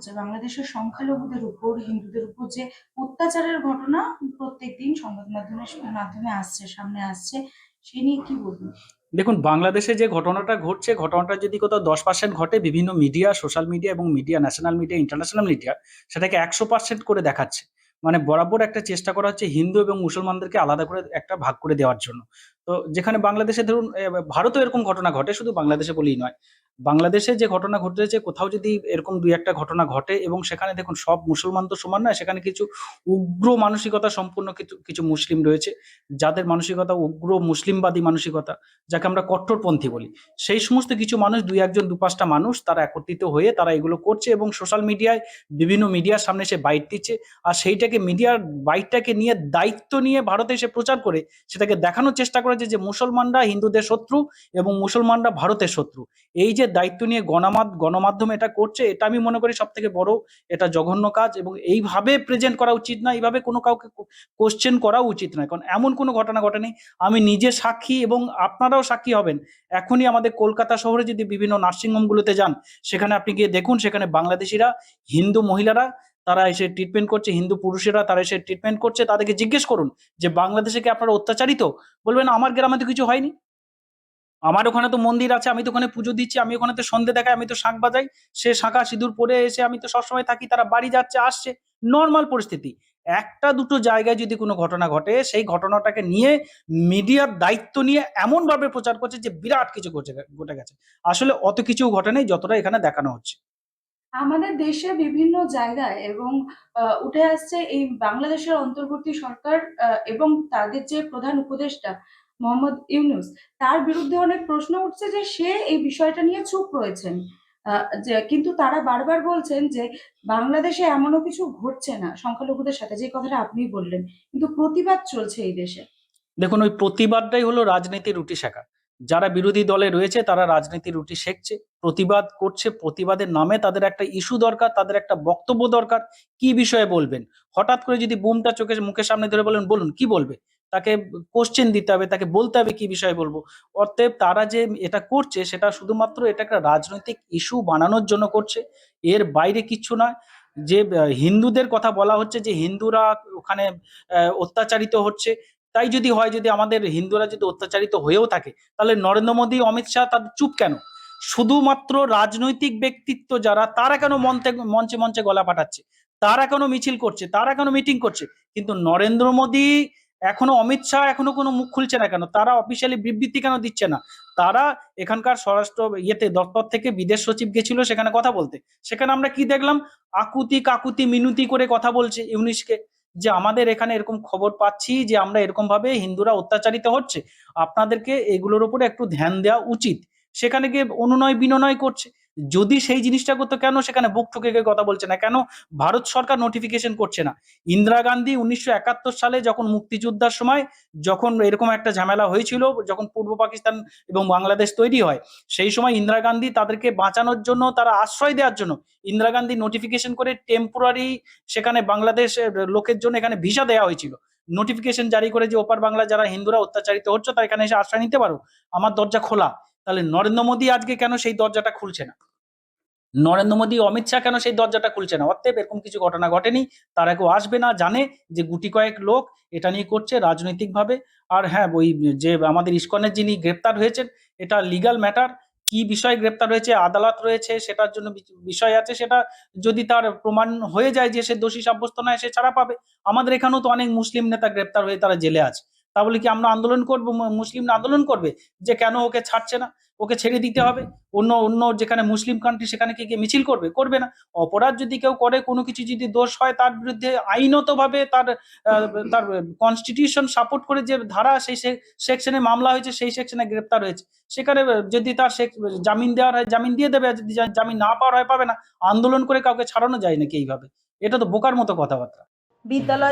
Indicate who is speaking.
Speaker 1: হচ্ছে বাংলাদেশের সংখ্যালঘুদের উপর, হিন্দুদের উপর যে অত্যাচারের ঘটনা প্রত্যেকদিন সংবাদ মাধ্যমে মাধ্যমে আসছে, সামনে আসছে, সে নিয়ে কি বলবেন
Speaker 2: দেখুন, বাংলাদেশে যে ঘটনাটা ঘটছে, ঘটনাটা যদি কোথাও দশ পার্সেন্ট ঘটে, বিভিন্ন মিডিয়া সোশ্যাল মিডিয়া এবং media national media international media সেটাকে একশো পার্সেন্ট করে দেখাচ্ছে। মানে বরাবর একটা চেষ্টা করা হচ্ছে হিন্দু এবং মুসলমানদেরকে আলাদা করে একটা ভাগ করে দেওয়ার জন্য। তো যেখানে বাংলাদেশে ধরুন ভারতেও এরকম ঘটনা ঘটে, শুধু বাংলাদেশে বলেই নয়। বাংলাদেশে যে ঘটনা ঘটেছে, কোথাও যদি এরকম দুই একটা ঘটনা ঘটে এবং সেখানে দেখুন সব মুসলমান তো সমান নয়, সেখানে কিছু উগ্র মানসিকতা সম্পূর্ণ কিছু কিছু মুসলিম রয়েছে, যাদের মানসিকতা উগ্র মুসলিমবাদী মানসিকতা, যাকে আমরা কট্টরপন্থী বলি। সেই সমস্ত কিছু মানুষ, দুই একজন, দু পাঁচটা মানুষ তারা একত্রিত হয়ে তারা এগুলো করছে এবং সোশ্যাল মিডিয়ায় বিভিন্ন মিডিয়ার সামনে সে বাইট দিচ্ছে আর সেইটাকে মিডিয়ার বাইটটাকে নিয়ে দায়িত্ব নিয়ে ভারতে এসে প্রচার করে, সেটাকে দেখানোর চেষ্টা করেছে যে মুসলমানরা হিন্দুদের শত্রু এবং মুসলমানরা ভারতের শত্রু। এই যে দায়িত্ব নিয়ে গণমাধ গণমাধ্যম এটা করছে, এটা আমি মনে করি সব থেকে বড় এটা জঘন্য কাজ এবং এইভাবে প্রেজেন্ট করা উচিত না, এইভাবে কোনো কাউকে কোশ্চেন করা উচিত নয়। কারণ এমন কোনো ঘটনা ঘটেনি, আমি নিজে সাক্ষী এবং আপনারাও সাক্ষী হবেন। এখনই আমাদের কলকাতা শহরে যদি বিভিন্ন নার্সিংহোমগুলোতে যান, সেখানে আপনি গিয়ে দেখুন, সেখানে বাংলাদেশিরা, হিন্দু মহিলারা, তারা এসে ট্রিটমেন্ট করছে, হিন্দু পুরুষেরা তারা এসে ট্রিটমেন্ট করছে, তাদেরকে জিজ্ঞেস করুন যে, বাংলাদেশে কি আপনারা অত্যাচারিত? বলবেন, আমার গ্রামে তো কিছু হয়নি। আমার ওখানে তো মন্দির আছে, আমি তো ওখানে পুজো দিচ্ছি, আমি ওখানে তো সন্ধে দেখাই, আমি তো শাঁখ বাজাই। সে শাঁখা সিঁদুর পরে এসে আমি তো সবসময় থাকি, তারা বাড়ি যাচ্ছে, আসছে। নর্মাল পরিস্থিতি। একটা দুটো জায়গায় যদি কোনো ঘটনা ঘটে, সেই ঘটনাটাকে নিয়ে মিডিয়ার দায়িত্ব নিয়ে এমন ভাবে প্রচার করছে যে বিরাট কিছু ঘটে গেছে আসলে অত কিছু ঘটে নেই, যতটা এখানে দেখানো হচ্ছে।
Speaker 1: আমাদের দেশে বিভিন্ন জায়গায় এবং উঠে আসছে এই বাংলাদেশের অন্তর্বর্তী সরকার এবং তাদের যে প্রধান উপদেষ্টা মোহাম্মদ ইউনুস। তার বিরুদ্ধে অনেক প্রশ্ন উঠছে যে সে এই বিষয়টা নিয়ে চুপ রয়েছেন। যে, কিন্তু তারা বারবার বলছেন যে বাংলাদেশে এমনও কিছু ঘটছে না, সংখ্যালঘুদের সাথে। যে কথাটা আপনি বললেন, কিন্তু প্রতিবাদ চলছে এই দেশে।
Speaker 2: দেখুন, ওই প্রতিবাদটাই হলো রাজনীতির রুটি শেখা। যারা বিরোধী দলে রয়েছে, তারা রাজনীতির রুটি শেখছে, প্রতিবাদ করছে, প্রতিবাদের নামে তাদের একটা ইস্যু দরকার, তাদের একটা বক্তব্য দরকার। কি বিষয়ে বলবেন? হঠাৎ করে যদি বুমটা চোখে মুখের সামনে ধরে বলেন, বলুন, কি বলবে? তাকে কোশ্চেন দিতে হবে, তাকে বলতে হবে কি বিষয়ে বলব? অতএব তারা যে এটা করছে, সেটা শুধুমাত্র এটা একটা রাজনৈতিক ইস্যু বানানোর জন্য করছে। এর বাইরে কিচ্ছু নয়। যে হিন্দুদের কথা বলা হচ্ছে যে, হিন্দুরা ওখানে অত্যাচারিত হচ্ছে। তাই যদি হয়, যদি আমাদের হিন্দুরা যদি অত্যাচারিত হয়েও থাকে, তাহলে নরেন্দ্র মোদী, অমিত শাহ তাদের চুপ কেন? শুধুমাত্র রাজনৈতিক ব্যক্তিত্ব যারা, তারা কেন মঞ্চে মঞ্চে মঞ্চে গলা পাঠাচ্ছে? তারা কেন মিছিল করছে? তারা কেন মিটিং করছে? কিন্তু নরেন্দ্র মোদী এখনও অমিত শাহ এখনও কোনো মুখ খুলছে না কেন? তারা অফিসিয়ালি বিবৃতি কেন দিচ্ছে না? তারা এখানকার স্বরাষ্ট্র ইয়েতে দপ্তর থেকে বিদেশ সচিব গেছিল সেখানে কথা বলতে। সেখানে আমরা কি দেখলাম? আকুতি, কাকুতি, মিনুতি করে কথা বলছে ইউনিশকে যে আমাদের এখানে এরকম খবর পাচ্ছি যে আমরা এরকম ভাবে হিন্দুরা অত্যাচারিত হচ্ছে। আপনাদেরকে এগুলোর উপরে একটু ধ্যান দেওয়া উচিত। সেখানে গিয়ে অনুনয় বিনয় করছে। যদি সেই জিনিসটা করতো কেন সেখানে বুক ঠুকে কথা বলছে না? কেন ভারত সরকার নোটিফিকেশন করছে না? ইন্দিরা গান্ধী উনিশশো একাত্তর সালে যখন মুক্তিযোদ্ধার সময় যখন এরকম একটা ঝামেলা হয়েছিল, যখন পূর্ব পাকিস্তান এবং বাংলাদেশ তৈরি হয়, সেই সময় ইন্দিরা গান্ধী তাদেরকে বাঁচানোর জন্য, তারা আশ্রয় দেওয়ার জন্য ইন্দিরা গান্ধী নোটিফিকেশন করে টেম্পোরারি সেখানে বাংলাদেশের লোকের জন্য এখানে ভিসা দেওয়া হয়েছিল। নোটিফিকেশন জারি করে যে, ওপার বাংলা যারা হিন্দুরা অত্যাচারিত হচ্ছে, তারা এখানে এসে আশ্রয় নিতে পারো। আমার দরজা খোলা। তাহলে নরেন্দ্র মোদী আজকে কেন সেই দরজাটা খুলছে না? নরেন্দ্র মোদী, অমিত শাহ কেন সেই দরজাটা খুলছে না? অতএব এরকম কিছু ঘটনা ঘটেনি, তারা কেউ আসবে না, জানে যে গুটি কয়েক লোক এটা নিয়ে করছে রাজনৈতিকভাবে। আর হ্যাঁ ওই যে আমাদের ইস্কনের যিনি গ্রেপ্তার হয়েছেন, এটা লিগাল ম্যাটার কি বিষয়ে গ্রেপ্তার হয়েছে, আদালত রয়েছে, সেটার জন্য বিষয় আছে, সেটা যদি তার প্রমাণ হয়ে যায় যে সে দোষী সাব্যস্ত নয়, সে ছাড়া পাবে। আমাদের এখানেও তো অনেক মুসলিম নেতা গ্রেপ্তার হয়ে তারা জেলে আছে। তাহলে কি আমরা আন্দোলন করব? মুসলিমরা আন্দোলন করবে? যে কেন ওকে ছাড়ছে না? ওকে ছেড়ে দিতে হবে? অন্য অন্য যেখানে মুসলিম কান্ট্রি সেখানে কি গিয়ে মিছিল করবে? করবে না। অপরাধ যদি কেউ করে, কোনো কিছু যদি দোষ হয়, তার বিরুদ্ধে আইনতভাবে তার তার কনস্টিটিউশন সাপোর্ট করে যে ধারা, সেই সেকশনে মামলা হয়েছে, সেই সেকশনে গ্রেপ্তার হয়েছে। সেখানে যদি তার জামিন দেওয়ার হয়, জামিন দিয়ে দেবে যদি জামিন না পাওয়ার হয়, পাবে না। আন্দোলন করে কাউকে ছাড়ানো যায় নাকি এইভাবে? এটা তো বোকার মতো কথাবার্তা।
Speaker 3: বিদ্যালয়